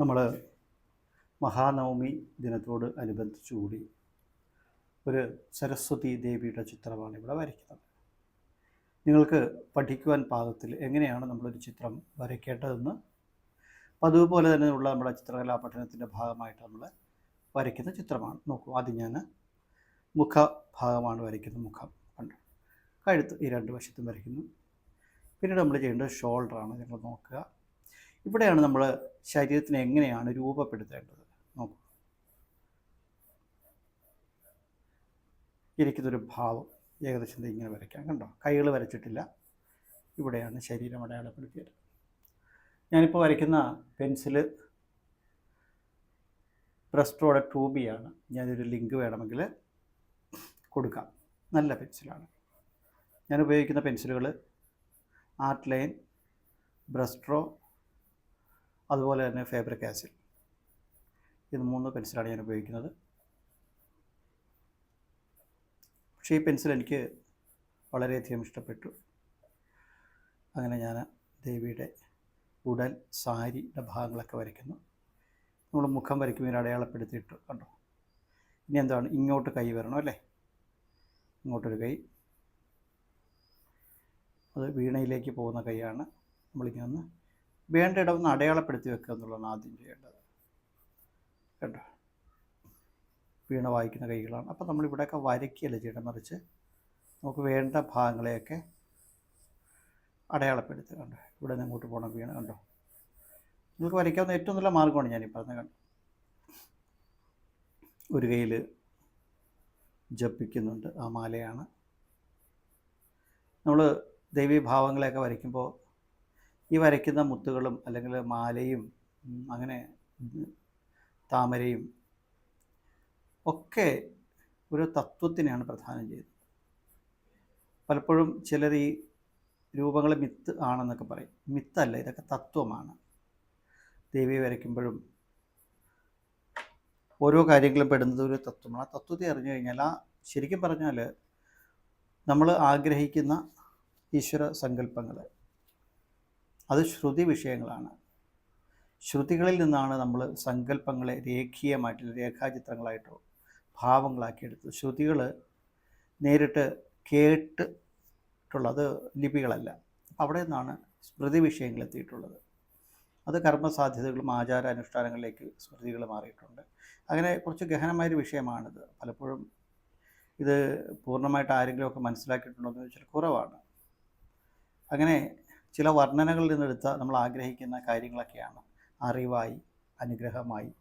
നമ്മൾ മഹാനവമി ദിനത്തോട് അനുബന്ധിച്ചുകൂടി ഒരു സരസ്വതി ദേവിയുടെ ചിത്രമാണ് ഇവിടെ വരയ്ക്കുന്നത്. നിങ്ങൾക്ക് പഠിക്കുവാൻ പാകത്തിൽ എങ്ങനെയാണ് നമ്മളൊരു ചിത്രം വരയ്ക്കേണ്ടതെന്ന് പതിവ് പോലെ ഉള്ള നമ്മുടെ ചിത്രകലാ പഠനത്തിന്റെ ഭാഗമായിട്ട് നമ്മൾ വരയ്ക്കുന്ന ചിത്രമാണ്. നോക്കൂ ആദ്യം ഞാൻ മുഖഭാഗമാണ് വരയ്ക്കുന്നത് മുഖം കണ്ട്? കഴുത്ത് ഈ രണ്ട് വശത്തും വരയ്ക്കുന്നു. പിന്നീട് നമ്മൾ ചെയ്യേണ്ടത് ഷോൾഡറാണ് നിങ്ങൾ നോക്കുക. ഇവിടെയാണ് നമ്മൾ ശരീരത്തിനെ എങ്ങനെയാണ് രൂപപ്പെടുത്തേണ്ടത്? നോക്കൂ. ഇരിക്കുന്നൊരു ഭാവം ഏകദേശം ഇങ്ങനെ വരയ്ക്കാം. കണ്ടോ? കൈകൾ വരച്ചിട്ടില്ല. ഇവിടെയാണ് ശരീരം അടയാളപ്പെടുത്തിയത്. ഞാനിപ്പോൾ വരയ്ക്കുന്ന പെൻസിൽ ബ്രസ്ട്രോടെ ടൂബിയാണ് ഞാനൊരു ലിങ്ക് വേണമെങ്കിൽ കൊടുക്കാം. നല്ല പെൻസിലാണ്. ഞാൻ ഉപയോഗിക്കുന്ന പെൻസിലുകൾ ആർട്ട് ലൈൻ ബ്രസ്ട്രോ അതുപോലെ തന്നെ ഫേബ്രിക് ആസിഡ്. ഇത് മൂന്ന് പെൻസിലാണ് ഞാൻ ഉപയോഗിക്കുന്നത്. പക്ഷേ ഈ പെൻസിൽ എനിക്ക് വളരെയധികം ഇഷ്ടപ്പെട്ടു. അങ്ങനെ ഞാൻ ദേവിയുടെ ഉടൽ സാരിയുടെ ഭാഗങ്ങളൊക്കെ വരയ്ക്കുന്നു. നമ്മൾ മുഖം വരയ്ക്കുമ്പോൾ അടയാളപ്പെടുത്തിയിട്ട് കണ്ടോ? ഇനി എന്താണ്? ഇങ്ങോട്ട് കൈ വരണം അല്ലേ? ഇങ്ങോട്ടൊരു കൈ. അത് വീണയിലേക്ക് പോകുന്ന കൈയാണ്. നമ്മളിങ്ങനെ ഒന്ന് വേണ്ട ഇടം ഒന്ന് അടയാളപ്പെടുത്തി വെക്കുക എന്നുള്ളതാണ് ആദ്യം ചെയ്യേണ്ടത്. കേട്ടോ വീണ വായിക്കുന്ന കൈകളാണ്. അപ്പോൾ നമ്മളിവിടെയൊക്കെ വരയ്ക്കുകയല്ല ചെയ്യണം മറിച്ച് നമുക്ക് വേണ്ട ഭാഗങ്ങളെയൊക്കെ അടയാളപ്പെടുത്തുക. കണ്ടോ? ഇവിടെ നിന്ന് ഇങ്ങോട്ട് പോകണം വീണ. കണ്ടോ? നിങ്ങൾക്ക് വരയ്ക്കാവുന്ന ഏറ്റവും നല്ല മാർഗമാണ് ഞാൻ പറഞ്ഞത് കണ്ടോ? ഒരു കയ്യിൽ ജപിക്കുന്നുണ്ട് ആ മാലയാണ്. നമ്മൾ ദൈവീഭാവങ്ങളെയൊക്കെ വരയ്ക്കുമ്പോൾ ഈ വരയ്ക്കുന്ന മുത്തുകളും അല്ലെങ്കിൽ മാലയും അങ്ങനെ താമരയും ഒക്കെ ഒരു തത്വത്തിനെയാണ് പ്രധാനം ചെയ്യുന്നത്. പലപ്പോഴും ചിലർ ഈ രൂപങ്ങൾ മിത്ത് ആണെന്നൊക്കെ പറയും. മിത്തല്ല ഇതൊക്കെ തത്വമാണ്. ദേവിയെ വരയ്ക്കുമ്പോഴും ഓരോ കാര്യങ്ങളും പെടുന്നത് ഒരു തത്വമാണ്. ആ തത്വത്തെ അറിഞ്ഞു കഴിഞ്ഞാൽ ആ ശരിക്കും പറഞ്ഞാൽ നമ്മൾ ആഗ്രഹിക്കുന്ന ഈശ്വര സങ്കല്പങ്ങൾ അത് ശ്രുതി വിഷയങ്ങളാണ്. ശ്രുതികളിൽ നിന്നാണ് നമ്മൾ സങ്കല്പങ്ങളെ രേഖീയമായിട്ട് രേഖാചിത്രങ്ങളായിട്ടോ ഭാവങ്ങളാക്കിയെടുത്തത്. ശ്രുതികൾ നേരിട്ട് കേട്ടിട്ടുള്ളത് ലിപികളല്ല. അവിടെ നിന്നാണ് സ്മൃതി വിഷയങ്ങൾ എത്തിയിട്ടുള്ളത്. അത് കർമ്മസാധ്യതകളും ആചാര അനുഷ്ഠാനങ്ങളിലേക്ക് സ്മൃതികൾ മാറിയിട്ടുണ്ട്. അങ്ങനെ കുറച്ച് ഗഹനമായൊരു വിഷയമാണിത്. പലപ്പോഴും ഇത് പൂർണമായിട്ട് ആരെങ്കിലുമൊക്കെ മനസ്സിലാക്കിയിട്ടുണ്ടോ എന്ന് ചോദിച്ചാൽ കുറവാണ്. അങ്ങനെ ചില വർണനകളിൽ നിന്നെടുത്ത നമ്മൾ ആഗ്രഹിക്കുന്ന കാര്യങ്ങളൊക്കെയാണ്. അറിവായി അനുഗ്രഹമായി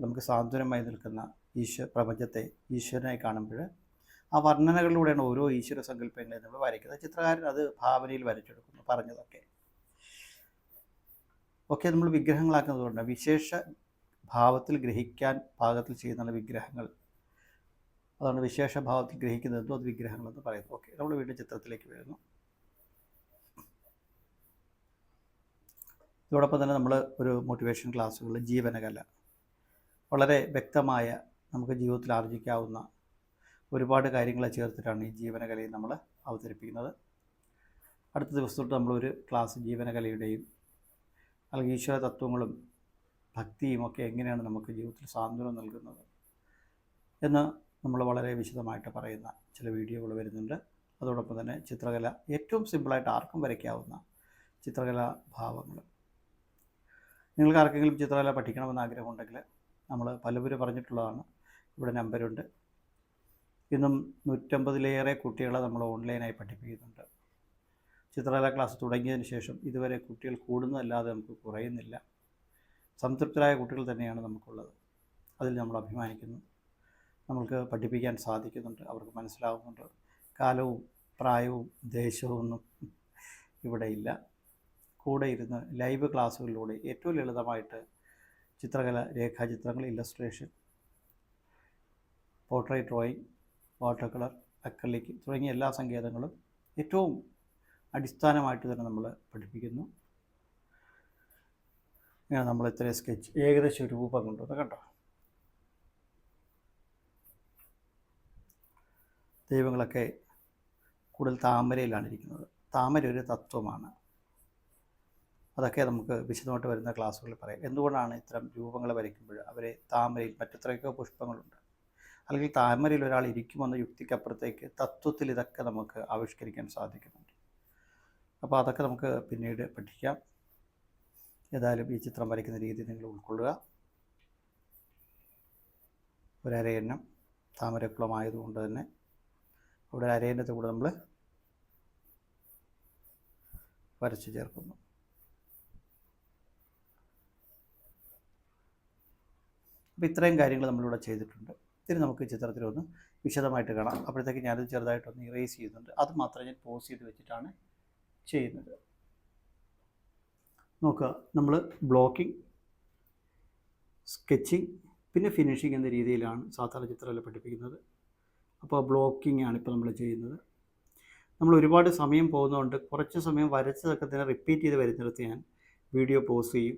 നമുക്ക് സാന്ത്വനമായി നിൽക്കുന്ന ഈശ്വ പ്രപഞ്ചത്തെ ഈശ്വരനായി കാണുമ്പോൾ ആ വർണനകളിലൂടെയാണ് ഓരോ ഈശ്വര സങ്കല്പങ്ങളെ നമ്മൾ വരയ്ക്കുന്നത്. ചിത്രകാരൻ അത് ഭാവനയിൽ വരച്ചെടുക്കുന്നു പറഞ്ഞതൊക്കെ. ഒക്കെ നമ്മൾ വിഗ്രഹങ്ങളാക്കുന്നതുകൊണ്ട് വിശേഷ ഭാവത്തിൽ ഗ്രഹിക്കാൻ പാകത്തിൽ ചെയ്യുന്ന വിഗ്രഹങ്ങൾ. അതാണ് വിശേഷ ഭാവത്തിൽ ഗ്രഹിക്കുന്നതെന്നും അത് വിഗ്രഹങ്ങളെന്ന് പറയുന്നു ഓക്കെ നമ്മൾ വീണ്ടും ചിത്രത്തിലേക്ക് വരുന്നു. ഇതോടൊപ്പം തന്നെ നമ്മൾ ഒരു മോട്ടിവേഷൻ ക്ലാസ്സുകളിൽ ജീവനകല. വളരെ വ്യക്തമായ നമുക്ക് ജീവിതത്തിൽ ആർജിക്കാവുന്ന ഒരുപാട് കാര്യങ്ങളെ ചേർത്തിട്ടാണ് ഈ ജീവനകലയെ നമ്മൾ അവതരിപ്പിക്കുന്നത്. അടുത്ത ദിവസം തൊട്ട് നമ്മളൊരു ക്ലാസ് ജീവനകലയുടെയും അല്ലെങ്കിൽ ഈശ്വര തത്വങ്ങളും ഭക്തിയും ഒക്കെ എങ്ങനെയാണ് നമുക്ക് ജീവിതത്തിൽ സാന്ത്വനം നൽകുന്നത് എന്ന് നമ്മൾ വളരെ വിശദമായിട്ട് പറയുന്ന ചില വീഡിയോകൾ വരുന്നുണ്ട്. അതോടൊപ്പം തന്നെ ചിത്രകല ഏറ്റവും സിമ്പിളായിട്ട് ആർക്കും വരയ്ക്കാവുന്ന ചിത്രകലാ ഭാവങ്ങൾ നിങ്ങൾക്ക് ആർക്കെങ്കിലും ചിത്രകല പഠിക്കണമെന്ന് ആഗ്രഹമുണ്ടെങ്കിൽ നമ്മൾ പലവരും പറഞ്ഞിട്ടുള്ളതാണ്. ഇവിടെ നമ്പരുണ്ട്. ഇന്നും നൂറ്റമ്പതിലേറെ കുട്ടികളെ നമ്മൾ ഓൺലൈനായി പഠിപ്പിക്കുന്നുണ്ട്. ചിത്രകല ക്ലാസ് തുടങ്ങിയതിന് ശേഷം ഇതുവരെ കുട്ടികൾ കൂടുന്നതല്ലാതെ നമുക്ക് കുറയുന്നില്ല. സംതൃപ്തരായ കുട്ടികൾ തന്നെയാണ് നമുക്കുള്ളത്. അതിൽ നമ്മൾ അഭിമാനിക്കുന്നു. നമ്മൾക്ക് പഠിപ്പിക്കാൻ സാധിക്കുന്നുണ്ട്. അവർക്ക് മനസ്സിലാവുന്നുണ്ട്. കാലവും പ്രായവും ദേശവും ഒന്നും ഇവിടെ ഇല്ല കൂടെ ഇരുന്ന് ലൈവ് ക്ലാസ്സുകളിലൂടെ ഏറ്റവും ലളിതമായിട്ട് ചിത്രകല രേഖാചിത്രങ്ങൾ illustration portrait drawing water colour acrylic തുടങ്ങിയ എല്ലാ സങ്കേതങ്ങളും ഏറ്റവും അടിസ്ഥാനമായിട്ട് തന്നെ നമ്മൾ പഠിപ്പിക്കുന്നു. ഇങ്ങനെ നമ്മൾ ഇത്രയും സ്കെച്ച് ഏകദേശം ഒരു രൂപം കൊണ്ടുവന്ന് കണ്ടോ? ദൈവങ്ങളൊക്കെ കൂടുതൽ താമരയിലാണ് ഇരിക്കുന്നത്. താമര ഒരു തത്വമാണ്. അതൊക്കെ നമുക്ക് വിശദമായിട്ട് വരുന്ന ക്ലാസ്സുകളിൽ പറയാം. എന്തുകൊണ്ടാണ് ഇത്തരം രൂപങ്ങൾ വരയ്ക്കുമ്പോൾ അവർ താമരയിൽ മറ്റെത്രയൊക്കെ പുഷ്പങ്ങളുണ്ട്? അല്ലെങ്കിൽ താമരയിൽ ഒരാൾ ഇരിക്കുമെന്ന യുക്തിക്കപ്പുറത്തേക്ക് തത്വത്തിൽ ഇതൊക്കെ നമുക്ക് ആവിഷ്കരിക്കാൻ സാധിക്കുന്നുണ്ട്. അപ്പോൾ അതൊക്കെ നമുക്ക് പിന്നീട് പഠിക്കാം. ഏതായാലും ഈ ചിത്രം വരയ്ക്കുന്ന രീതി നിങ്ങൾ ഉൾക്കൊള്ളുക. ഒരരയന്നം താമരക്കുളമായതുകൊണ്ട് തന്നെ അവിടെ അരയന്നത്തെ കൂടെ നമ്മൾ വരച്ചു ചേർക്കുന്നു. അപ്പോൾ ഇത്രയും കാര്യങ്ങൾ നമ്മളിവിടെ ചെയ്തിട്ടുണ്ട്. ഇതിന് നമുക്ക് ചിത്രത്തിലൊന്ന് വിശദമായിട്ട് കാണാം. അപ്പോഴത്തേക്ക് ഞാനത് ചെറുതായിട്ടൊന്ന് ഇറേസ് ചെയ്യുന്നുണ്ട്. അത് മാത്രം ഞാൻ പോസ് ചെയ്ത് വെച്ചിട്ടാണ് ചെയ്യുന്നത്. നോക്കുക നമ്മൾ ബ്ലോക്കിംഗ് സ്കെച്ചിങ് പിന്നെ ഫിനിഷിംഗ് എന്ന രീതിയിലാണ് സാധാരണ ചിത്രമല്ല പഠിപ്പിക്കുന്നത്. അപ്പോൾ ബ്ലോക്കിംഗ് ആണ് ഇപ്പോൾ നമ്മൾ ചെയ്യുന്നത്. നമ്മൾ ഒരുപാട് സമയം പോകുന്നതുകൊണ്ട് കുറച്ച് സമയം വരച്ചതൊക്കെ തന്നെ റിപ്പീറ്റ് ചെയ്ത് വരുന്നിടത്ത് ഞാൻ വീഡിയോ പോസ് ചെയ്യും.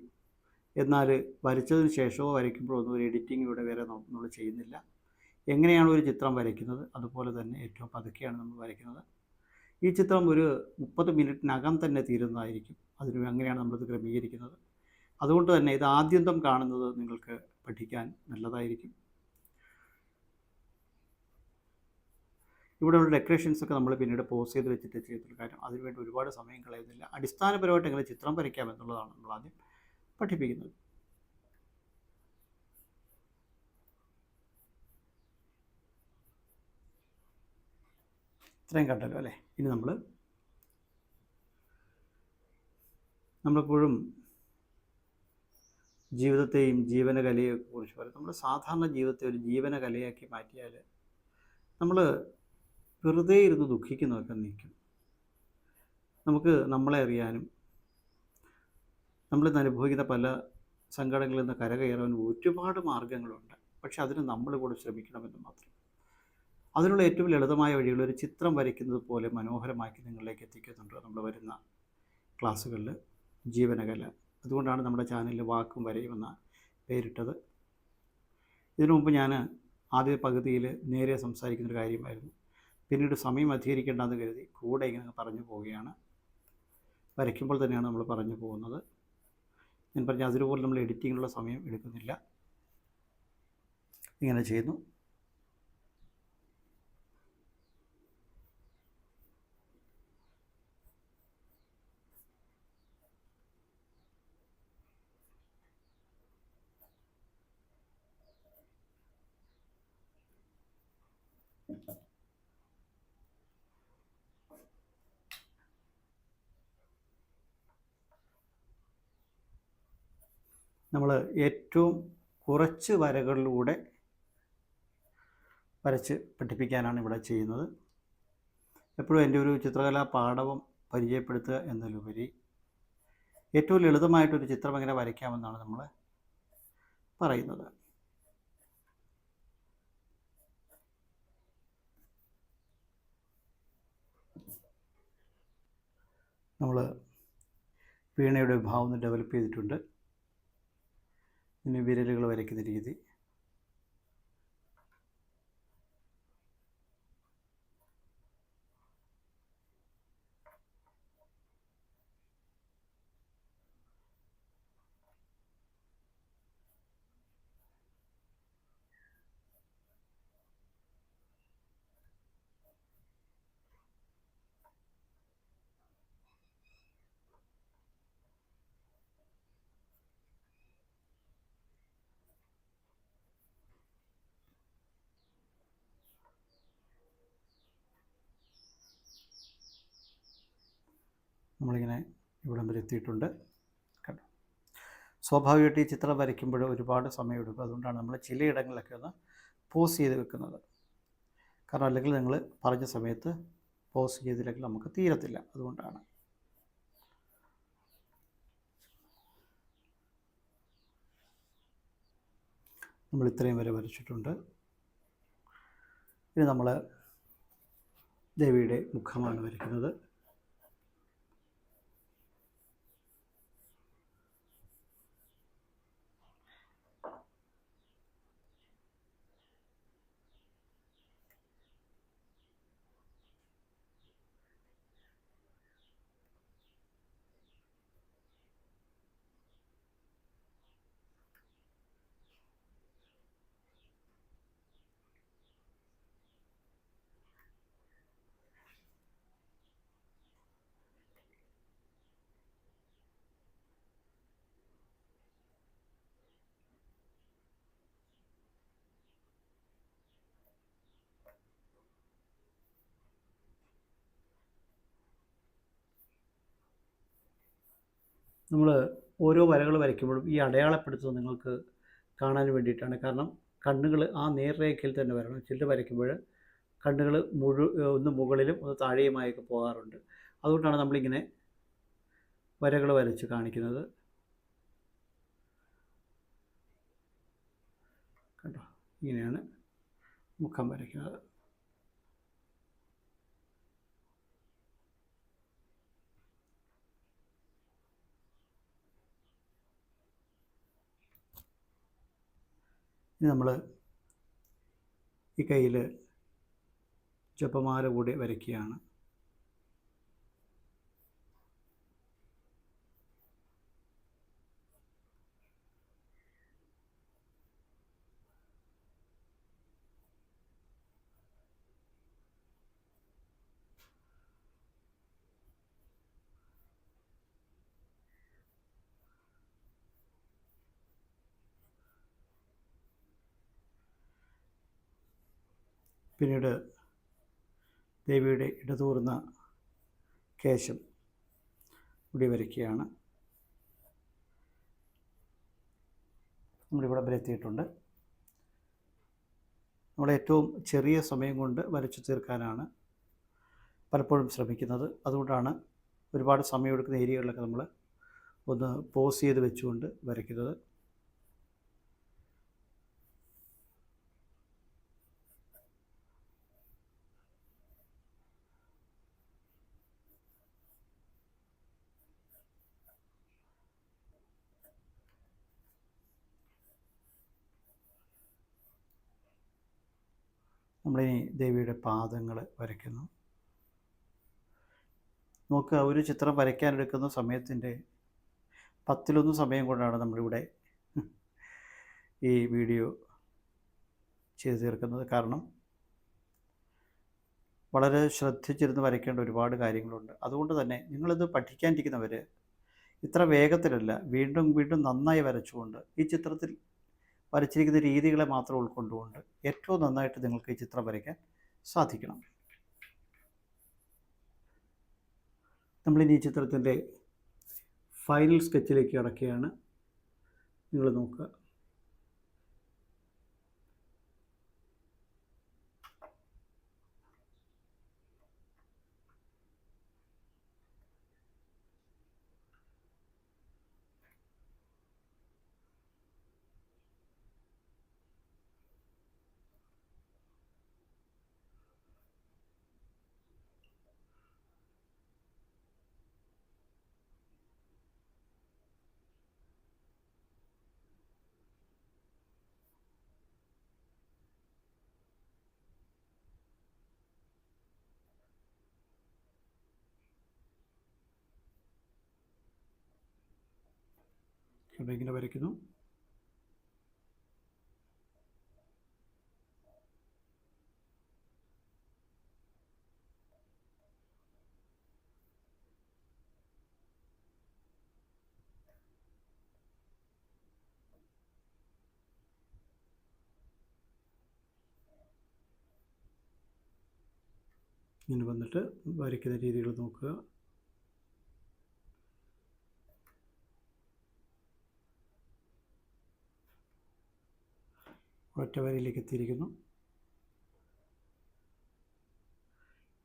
എന്നാൽ വരച്ചതിന് ശേഷമോ വരയ്ക്കുമ്പോഴോ ഒന്നും ഒരു എഡിറ്റിംഗ് ഇവിടെ വരെ നമ്മൾ ചെയ്യുന്നില്ല. എങ്ങനെയാണ് ഒരു ചിത്രം വരയ്ക്കുന്നത്? അതുപോലെ തന്നെ ഏറ്റവും പതുക്കെയാണ് നമ്മൾ വരയ്ക്കുന്നത്. ഈ ചിത്രം ഒരു മുപ്പത് മിനിറ്റിനകം തന്നെ തീരുന്നതായിരിക്കും. അതിന് അങ്ങനെയാണ് നമ്മളിത് ക്രമീകരിക്കുന്നത്? അതുകൊണ്ട് തന്നെ ഇത് ആദ്യന്തം കാണുന്നത് നിങ്ങൾക്ക് പഠിക്കാൻ നല്ലതായിരിക്കും. ഇവിടെയുള്ള ഡെക്കറേഷൻസ് ഒക്കെ നമ്മൾ പിന്നീട് പോസ് ചെയ്ത് വെച്ചിട്ട് ചെയ്തിട്ടുള്ള കാര്യം. അതിനുവേണ്ടി ഒരുപാട് സമയം കളയുന്നില്ല. അടിസ്ഥാനപരമായിട്ട് എങ്ങനെ ചിത്രം വരയ്ക്കാം എന്നുള്ളതാണ് നമ്മൾ ആദ്യം പഠിപ്പിക്കുന്നത്. ഇത്രയും കണ്ടല്ലോ അല്ലേ? ഇനി നമ്മൾ നമ്മളെപ്പോഴും ജീവിതത്തെയും ജീവനകലയെ കുറിച്ച് പറയും. നമ്മൾ സാധാരണ ജീവിതത്തെ ഒരു ജീവനകലയാക്കി മാറ്റിയാൽ നമ്മൾ വെറുതെ ഇരുന്ന് ദുഃഖിക്കുന്നതൊക്കെ നിൽക്കും നമുക്ക് നമ്മളെ അറിയാനും നമ്മളിന്ന് അനുഭവിക്കുന്ന പല സങ്കടങ്ങളിൽ നിന്ന് കരകയറാൻ ഒരുപാട് മാർഗങ്ങളുണ്ട്. പക്ഷെ അതിന് നമ്മൾ കൂടെ ശ്രമിക്കണമെന്ന് മാത്രം. അതിനുള്ള ഏറ്റവും ലളിതമായ വഴികൾ ഒരു ചിത്രം വരയ്ക്കുന്നത് പോലെ മനോഹരമാക്കി നിങ്ങളിലേക്ക് എത്തിക്കുന്നുണ്ട്. നമ്മൾ വരുന്ന ക്ലാസ്സുകളിൽ ജീവനകല. അതുകൊണ്ടാണ് നമ്മുടെ ചാനലിൽ വാക്കും വരയുമെന്ന പേരിട്ടത്. ഇതിനു മുമ്പ് ഞാൻ ആദ്യ പകുതിയിൽ നേരെ സംസാരിക്കുന്നൊരു കാര്യമായിരുന്നു. പിന്നീട് സമയം അധികരിക്കേണ്ടെന്ന് കരുതി കൂടെ ഇങ്ങനെ പറഞ്ഞു പോവുകയാണ്. വരയ്ക്കുമ്പോൾ തന്നെയാണ് നമ്മൾ പറഞ്ഞു പോകുന്നത്. ഞാൻ പറഞ്ഞ അതുപോലെ നമ്മൾ എഡിറ്റിങ്ങിനുള്ള സമയം എടുക്കുന്നില്ല. ഇങ്ങനെ ചെയ്യുന്നു. നമ്മൾ ഏറ്റവും കുറച്ച് വരകളിലൂടെ വരച്ച് പഠിപ്പിക്കാനാണ് ഇവിടെ ചെയ്യുന്നത്. എപ്പോഴും എന്റെ ഒരു ചിത്രകലാ പാഠവും പരിചയപ്പെടുത്തുക എന്നതിലുപരി ഏറ്റവും ലളിതമായിട്ടൊരു ചിത്രം എങ്ങനെ വരയ്ക്കാമെന്നാണ് നമ്മൾ പറയുന്നത്. നമ്മൾ വീണയുടെ ഭാവം ഡെവലപ്പ് ചെയ്തിട്ടുണ്ട്. ഇനി വിരലുകൾ വരയ്ക്കുന്ന രീതി. നമ്മളിങ്ങനെ ഇവിടം വരെ എത്തിയിട്ടുണ്ട്. സ്വാഭാവികമായിട്ട് ഈ ചിത്രം വരയ്ക്കുമ്പോൾ ഒരുപാട് സമയമെടുക്കും. അതുകൊണ്ടാണ് നമ്മൾ ചിലയിടങ്ങളിലൊക്കെ ഒന്ന് പോസ് ചെയ്ത് വെക്കുന്നത്. കാരണം അല്ലെങ്കിൽ നിങ്ങൾ പറഞ്ഞ സമയത്ത് പോസ് ചെയ്തില്ലെങ്കിൽ നമുക്ക് തീരത്തില്ല. അതുകൊണ്ടാണ്. നമ്മൾ ഇത്രയും വരെ വരച്ചിട്ടുണ്ട്. ഇനി നമ്മൾ ദേവിയുടെ മുഖമാണ് വരയ്ക്കുന്നത്. നമ്മൾ ഓരോ വരകൾ വരയ്ക്കുമ്പോഴും ഈ അടയാളപ്പെടുത്തുന്നത് നിങ്ങൾക്ക് കാണാൻ വേണ്ടിയിട്ടാണ്. കാരണം കണ്ണുകൾ ആ നേർരേഖയിൽ തന്നെ വരണം. ചിലർ വരയ്ക്കുമ്പോൾ കണ്ണുകൾ മുഴു ഒന്ന് മുകളിലും ഒന്ന് താഴെയുമായൊക്കെ പോകാറുണ്ട്. അതുകൊണ്ടാണ് നമ്മളിങ്ങനെ വരകൾ വരച്ച് കാണിക്കുന്നത്. കണ്ടോ? ഇങ്ങനെയാണ് മുഖം വരയ്ക്കുന്നത്. ഇനി നമ്മൾ ഈ കയ്യിൽ ജപമാല കൂടി വരയ്ക്കുകയാണ്. പിന്നീട് ദേവിയുടെ ഇടതൂർന്ന കേശം മുടി വരയ്ക്കുകയാണ് നമ്മളിവിടെ വരെ എത്തിയിട്ടുണ്ട്. നമ്മൾ ഏറ്റവും ചെറിയ സമയം കൊണ്ട് വരച്ചു തീർക്കാനാണ് പലപ്പോഴും ശ്രമിക്കുന്നത്. അതുകൊണ്ടാണ് ഒരുപാട് സമയമെടുക്കുന്ന ഏരിയകളിലൊക്കെ നമ്മൾ ഒന്ന് പോസ് ചെയ്ത് വെച്ചുകൊണ്ട് വരയ്ക്കുന്നത്. നമ്മളിനി ദേവിയുടെ പാദങ്ങൾ വരയ്ക്കുന്നു. നോക്കുക ഒരു ചിത്രം വരയ്ക്കാനെടുക്കുന്ന സമയത്തിന്റെ പത്തിലൊന്ന് സമയം കൊണ്ടാണ് നമ്മളിവിടെ ഈ വീഡിയോ ചെയ്തു തീർക്കുന്നത്. കാരണം വളരെ ശ്രദ്ധിച്ചിരുന്ന് വരയ്ക്കേണ്ട ഒരുപാട് കാര്യങ്ങളുണ്ട്. അതുകൊണ്ട് തന്നെ നിങ്ങളിത് പഠിക്കാനിരിക്കുന്നവർ ഇത്ര വേഗത്തിലല്ല വീണ്ടും വീണ്ടും നന്നായി വരച്ചുകൊണ്ട് ഈ ചിത്രത്തിൽ വരച്ചിരിക്കുന്ന രീതികളെ മാത്രം ഉൾക്കൊണ്ടുകൊണ്ട് ഏറ്റവും നന്നായിട്ട് നിങ്ങൾക്ക് ഈ ചിത്രം വരയ്ക്കാൻ സാധിക്കണം. നമ്മളിനി ഈ ചിത്രത്തിന്റെ ഫൈനൽ സ്കെച്ചിലേക്ക് അടക്കുകയാണ് നിങ്ങൾ നോക്കുക. കണ്ടോ ഇങ്ങനെ വരയ്ക്കുന്നു. ഇങ്ങനെ വന്നിട്ട് വരയ്ക്കുന്ന രീതികൾ നോക്കുക. ഒറ്റ വരയിലേക്ക് എത്തിയിരിക്കുന്നു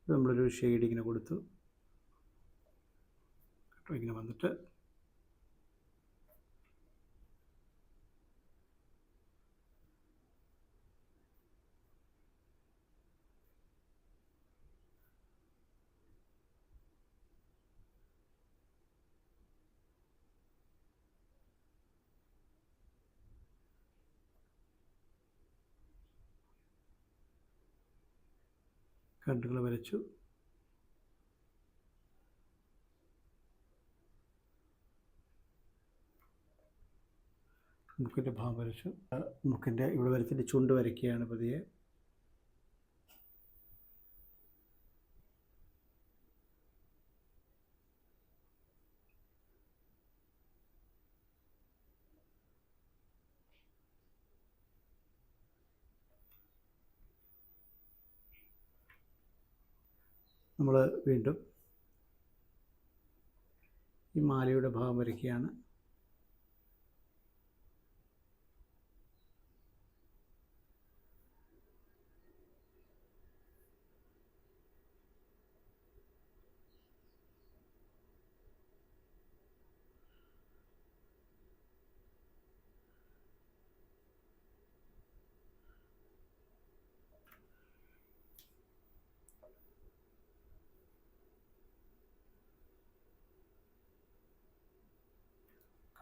നമ്മളൊരു ഷെയ്ഡ് ഇങ്ങനെ കൊടുത്തു. ഇങ്ങനെ വന്നിട്ട് കണ്ണുകൾ വരച്ചു. മുക്കിന്റെ ഭാഗം വരച്ചു. മുക്കിന്റെ ഇവിടെ വരച്ചിട്ട് ചുണ്ട് വരയ്ക്കുകയാണ് പതിയെ. നമ്മൾ വീണ്ടും ഈ മാലയുടെ ഭാഗം വരയ്ക്കുകയാണ്.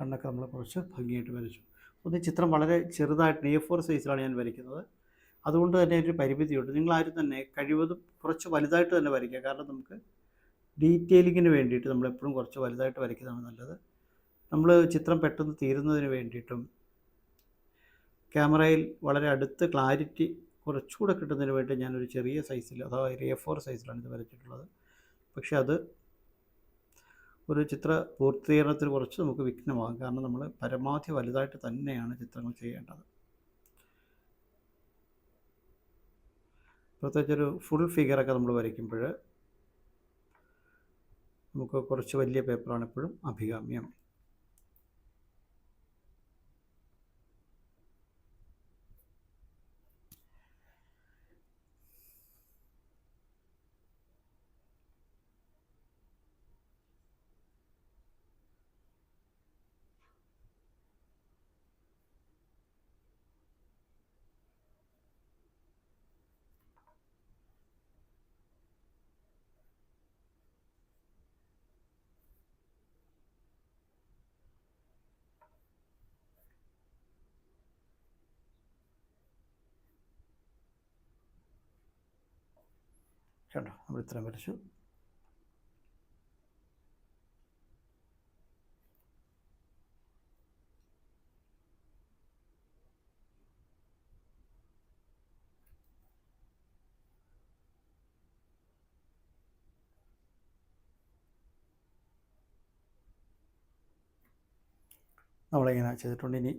കണ്ണൊക്കെ നമ്മൾ കുറച്ച് ഭംഗിയായിട്ട് വരച്ചു. ഒന്ന് ചിത്രം വളരെ ചെറുതായിട്ട് എ ഫോർ സൈസിലാണ് ഞാൻ വരയ്ക്കുന്നത്. അതുകൊണ്ട് തന്നെ ഒരു പരിമിതിയുണ്ട്. നിങ്ങളാരും തന്നെ കഴിവതും കുറച്ച് വലുതായിട്ട് തന്നെ വരയ്ക്കുക. കാരണം നമുക്ക് ഡീറ്റെയിലിങ്ങിന് വേണ്ടിയിട്ട് നമ്മളെപ്പോഴും കുറച്ച് വലുതായിട്ട് വരയ്ക്കുന്നതാണ് നല്ലത്. നമ്മൾ ചിത്രം പെട്ടെന്ന് തീരുന്നതിന് വേണ്ടിയിട്ടും ക്യാമറയിൽ വളരെ അടുത്ത് ക്ലാരിറ്റി കുറച്ചുകൂടെ കിട്ടുന്നതിന് വേണ്ടി ഞാനൊരു ചെറിയ സൈസിൽ അഥവാ എ ഫോർ സൈസിലാണ് ഇത് വരച്ചിട്ടുള്ളത്. പക്ഷേ അത് ഒരു ചിത്ര പൂർത്തീകരണത്തിന് കുറച്ച് നമുക്ക് വിഘ്നമാകും. കാരണം നമ്മൾ പരമാവധി വലുതായിട്ട് തന്നെയാണ് ചിത്രങ്ങൾ ചെയ്യേണ്ടത്. പ്രത്യേകിച്ചൊരു ഫുൾ ഫിഗറൊക്കെ നമ്മൾ വരയ്ക്കുമ്പോൾ നമുക്ക് കുറച്ച് വലിയ പേപ്പറാണ് എപ്പോഴും അഭികാമ്യം. കണ്ടോ? നമ്മൾ ഇത്രയും വരച്ചു. നമ്മളിങ്ങനെ ചെയ്തിട്ടുണ്ട്. ഇനി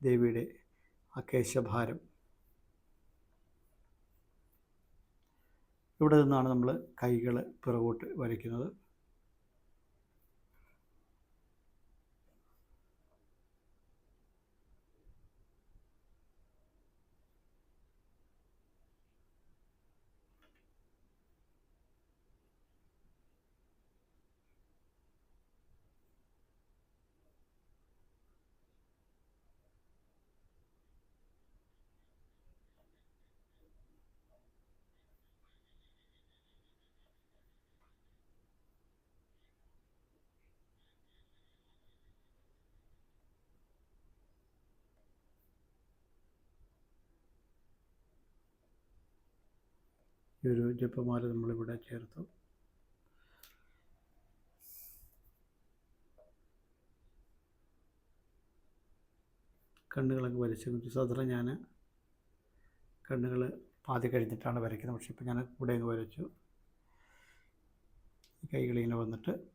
ദേവിയുടെ അക്കേശഭാരം ഇവിടെ നിന്നാണ് നമ്മൾ കൈകൾ പിറകോട്ട് വരയ്ക്കുന്നത്. ഈ ഒരു ജപ്പമാല നമ്മളിവിടെ ചേർത്തു. കണ്ണുകളൊക്കെ വരച്ച് സാധാരണ ഞാൻ കണ്ണുകൾ പാതി കഴിഞ്ഞിട്ടാണ് വരയ്ക്കുന്നത്. പക്ഷേ ഇപ്പോൾ ഞാൻ കൂടെ അങ്ങ് വരച്ചു. കൈകളിങ്ങനെ വന്നിട്ട്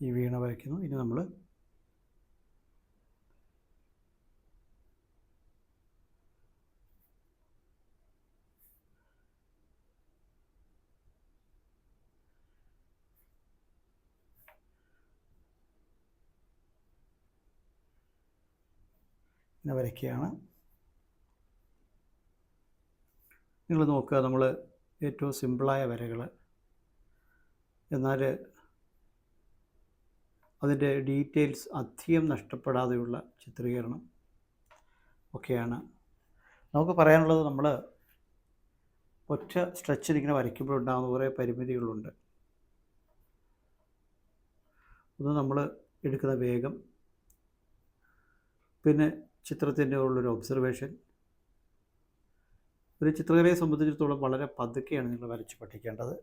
ഈ വീണ വരയ്ക്കുന്നു. ഇനി നമ്മൾ ഇങ്ങനെ വരയ്ക്കുകയാണ്. നിങ്ങൾ നോക്കുക നമ്മൾ ഏറ്റവും സിമ്പിളായ വരകൾ എന്നാൽ അതിന്റെ ഡീറ്റെയിൽസ് അധികം നഷ്ടപ്പെടാതെയുള്ള ചിത്രീകരണം ഒക്കെയാണ്. നമുക്ക് പറയാനുള്ളത് നമ്മൾ ഒറ്റ സ്ട്രെച്ചിൽ ഇങ്ങനെ വരയ്ക്കുമ്പോഴുണ്ടാകുന്ന കുറേ പരിമിതികളുണ്ട്. ഒന്ന് നമ്മൾ എടുക്കുന്ന വേഗം പിന്നെ ചിത്രത്തിന്റെ ഉള്ളൊരു ഒബ്സർവേഷൻ ഒരു ചിത്രകലയെ സംബന്ധിച്ചിടത്തോളം വളരെ പതുക്കെയാണ് നിങ്ങൾ വരച്ച് പഠിക്കേണ്ടത്.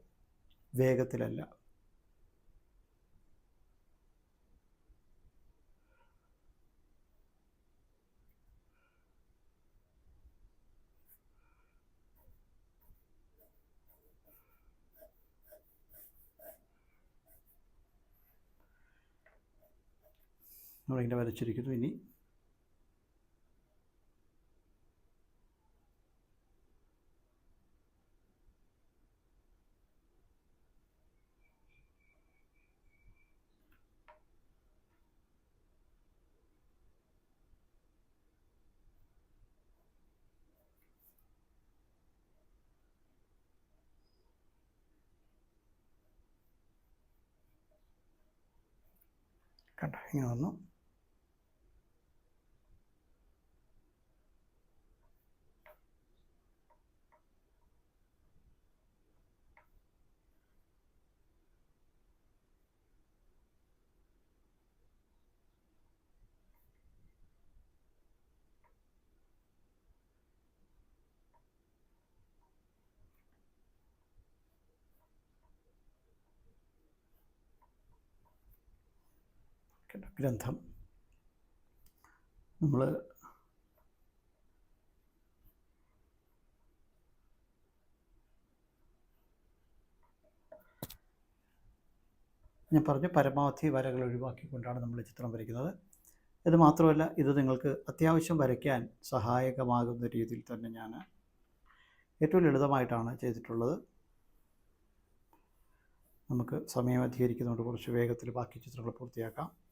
വേഗത്തിലല്ല. നമ്മളിങ്ങനെ വരച്ചിരിക്കുന്നു. ഇനി കണ്ടോ ഇങ്ങനെ വന്നു. ഗ്രന്ഥം. നമ്മൾ ഞാൻ പറഞ്ഞു പരമാവധി വരകൾ ഒഴിവാക്കിക്കൊണ്ടാണ് നമ്മൾ ചിത്രം വരയ്ക്കുന്നത്. ഇത് മാത്രമല്ല ഇത് നിങ്ങൾക്ക് അത്യാവശ്യം വരയ്ക്കാൻ സഹായകമാകുന്ന രീതിയിൽ തന്നെ ഞാൻ ഏറ്റവും ലളിതമായിട്ടാണ് ചെയ്തിട്ടുള്ളത്. നമുക്ക് സമയം അധികരിക്കുന്നതുകൊണ്ട് കുറച്ച് വേഗത്തിൽ ബാക്കി ചിത്രങ്ങൾ പൂർത്തിയാക്കാം.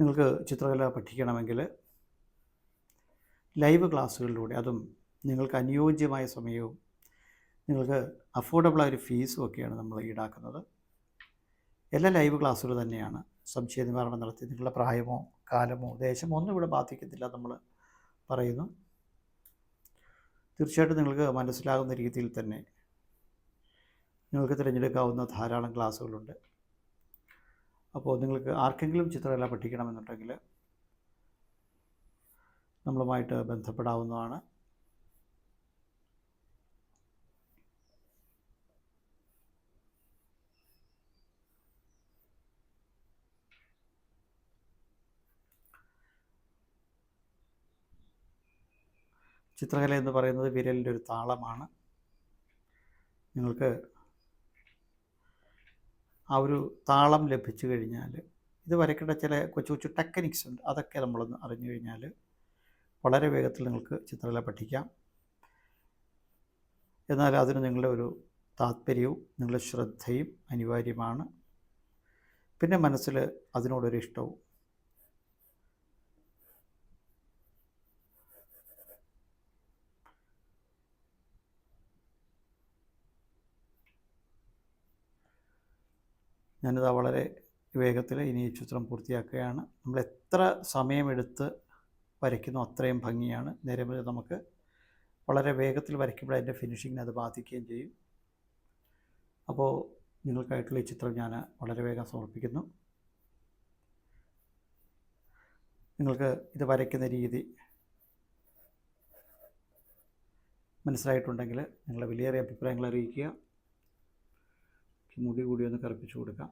നിങ്ങൾക്ക് ചിത്രകല പഠിക്കണമെങ്കിൽ ലൈവ് ക്ലാസ്സുകളിലൂടെ അതും നിങ്ങൾക്ക് അനുയോജ്യമായ സമയവും നിങ്ങൾക്ക് അഫോർഡബിളായ ഒരു ഫീസും ഒക്കെയാണ് നമ്മൾ ഈടാക്കുന്നത്. എല്ലാ ലൈവ് ക്ലാസ്സുകൾ തന്നെയാണ്. സംശയ നിവാരണം നടത്തി നിങ്ങളുടെ പ്രായമോ കാലമോ ദേശമോ ഒന്നും ഇവിടെ ബാധിക്കത്തില്ല നമ്മൾ പറയുന്നു. തീർച്ചയായിട്ടും നിങ്ങൾക്ക് മനസ്സിലാകുന്ന രീതിയിൽ തന്നെ നിങ്ങൾക്ക് തിരഞ്ഞെടുക്കാവുന്ന ധാരാളം ക്ലാസ്സുകളുണ്ട്. അപ്പോൾ നിങ്ങൾക്ക് ആർക്കെങ്കിലും ചിത്രകല പഠിക്കണമെന്നുണ്ടെങ്കിൽ നമ്മളുമായിട്ട് ബന്ധപ്പെടാവുന്നതാണ്. ചിത്രകല എന്ന് പറയുന്നത് വിരലിന്റെ ഒരു താളമാണ്. നിങ്ങൾക്ക് ആ ഒരു താളം ലഭിച്ചു കഴിഞ്ഞാൽ ഇത് വരയ്ക്കേണ്ട ചില കൊച്ചു കൊച്ചു ടെക്നിക്സ് ഉണ്ട്. അതൊക്കെ നമ്മളൊന്ന് അറിഞ്ഞു കഴിഞ്ഞാൽ വളരെ വേഗത്തിൽ നിങ്ങൾക്ക് ചിത്രകല പഠിക്കാം. എന്നാൽ അതിന് നിങ്ങളുടെ ഒരു താല്പര്യവും നിങ്ങളുടെ ശ്രദ്ധയും അനിവാര്യമാണ്. പിന്നെ മനസ്സിൽ അതിനോടൊരു ഇഷ്ടവും ഞാനിത് വളരെ വേഗത്തിൽ ഇനി ഈ ചിത്രം പൂർത്തിയാക്കുകയാണ്. നമ്മൾ എത്ര സമയമെടുത്ത് വരയ്ക്കുന്നു അത്രയും ഭംഗിയാണ്. നേരെ നമുക്ക് വളരെ വേഗത്തിൽ വരയ്ക്കുമ്പോൾ അതിന്റെ ഫിനിഷിങ്ങിനെ അത് ബാധിക്കുകയും ചെയ്യും. അപ്പോൾ നിങ്ങൾക്കായിട്ടുള്ള ഈ ചിത്രം ഞാൻ വളരെ വേഗം സമർപ്പിക്കുന്നു. നിങ്ങൾക്ക് ഇത് വരയ്ക്കുന്ന രീതി മനസ്സിലായിട്ടുണ്ടെങ്കിൽ നിങ്ങളുടെ വിലയേറിയ അഭിപ്രായങ്ങൾ അറിയിക്കുക. മുടി കൂടി ഒന്ന് കറുപ്പിച്ചു കൊടുക്കാം.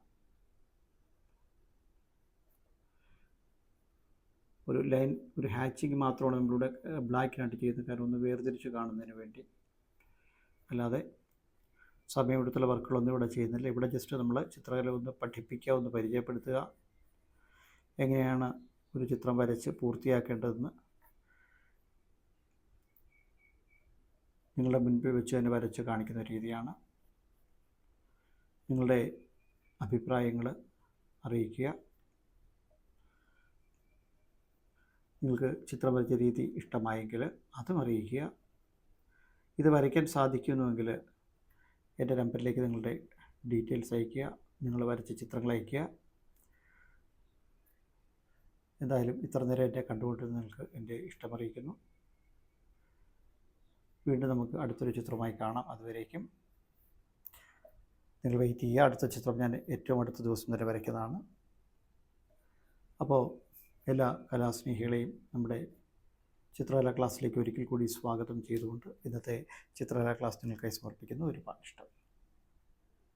ഒരു ലൈൻ ഒരു ഹാച്ചിങ് മാത്രമാണ് നമ്മളിവിടെ ബ്ലാക്കിനായിട്ട് ചെയ്യുന്നത്. കാരണം ഒന്ന് വേർതിരിച്ച് കാണുന്നതിന് വേണ്ടി. അല്ലാതെ സമയമെടുത്തുള്ള വർക്കുകളൊന്നും ഇവിടെ ചെയ്യുന്നില്ല. ഇവിടെ ജസ്റ്റ് നമ്മൾ ചിത്രകല ഒന്ന് പഠിപ്പിക്കുക ഒന്ന് പരിചയപ്പെടുത്തുക. എങ്ങനെയാണ് ഒരു ചിത്രം വരച്ച് പൂർത്തിയാക്കേണ്ടതെന്ന് നിങ്ങളുടെ മുൻപിൽ വെച്ച് തന്നെ വരച്ച് കാണിക്കുന്ന രീതിയാണ്. നിങ്ങളുടെ അഭിപ്രായങ്ങൾ അറിയിക്കുക. നിങ്ങൾക്ക് ചിത്രം വരച്ച രീതി ഇഷ്ടമായെങ്കിൽ അതും അറിയിക്കുക. ഇത് വരയ്ക്കാൻ സാധിക്കുന്നുവെങ്കിൽ എന്റെ നമ്പറിലേക്ക് നിങ്ങളുടെ ഡീറ്റെയിൽസ് അയയ്ക്കുക നിങ്ങൾ വരച്ച ചിത്രങ്ങൾ അയയ്ക്കുക. എന്തായാലും ഇത്ര നേരം എന്റെ കണ്ടുകൊണ്ടിരുന്ന നിങ്ങൾക്ക് എന്റെ ഇഷ്ടമറിയിക്കുന്നു വീണ്ടും നമുക്ക് അടുത്തൊരു ചിത്രമായി കാണാം. അതുവരേക്കും നിങ്ങൾ വെയിറ്റ് ചെയ്യുക. അടുത്ത ചിത്രം ഞാൻ ഏറ്റവും അടുത്ത ദിവസം വരെ വരയ്ക്കുന്നതാണ്. അപ്പോൾ എല്ലാ കലാസ്നേഹികളെയും നമ്മുടെ ചിത്രകല ക്ലാസ്സിലേക്ക് ഒരിക്കൽ കൂടി സ്വാഗതം ചെയ്തുകൊണ്ട് ഇന്നത്തെ ചിത്രകല ക്ലാസ് നിങ്ങൾക്കായി സമർപ്പിക്കുന്ന ഒരുപാട് ഇഷ്ടം.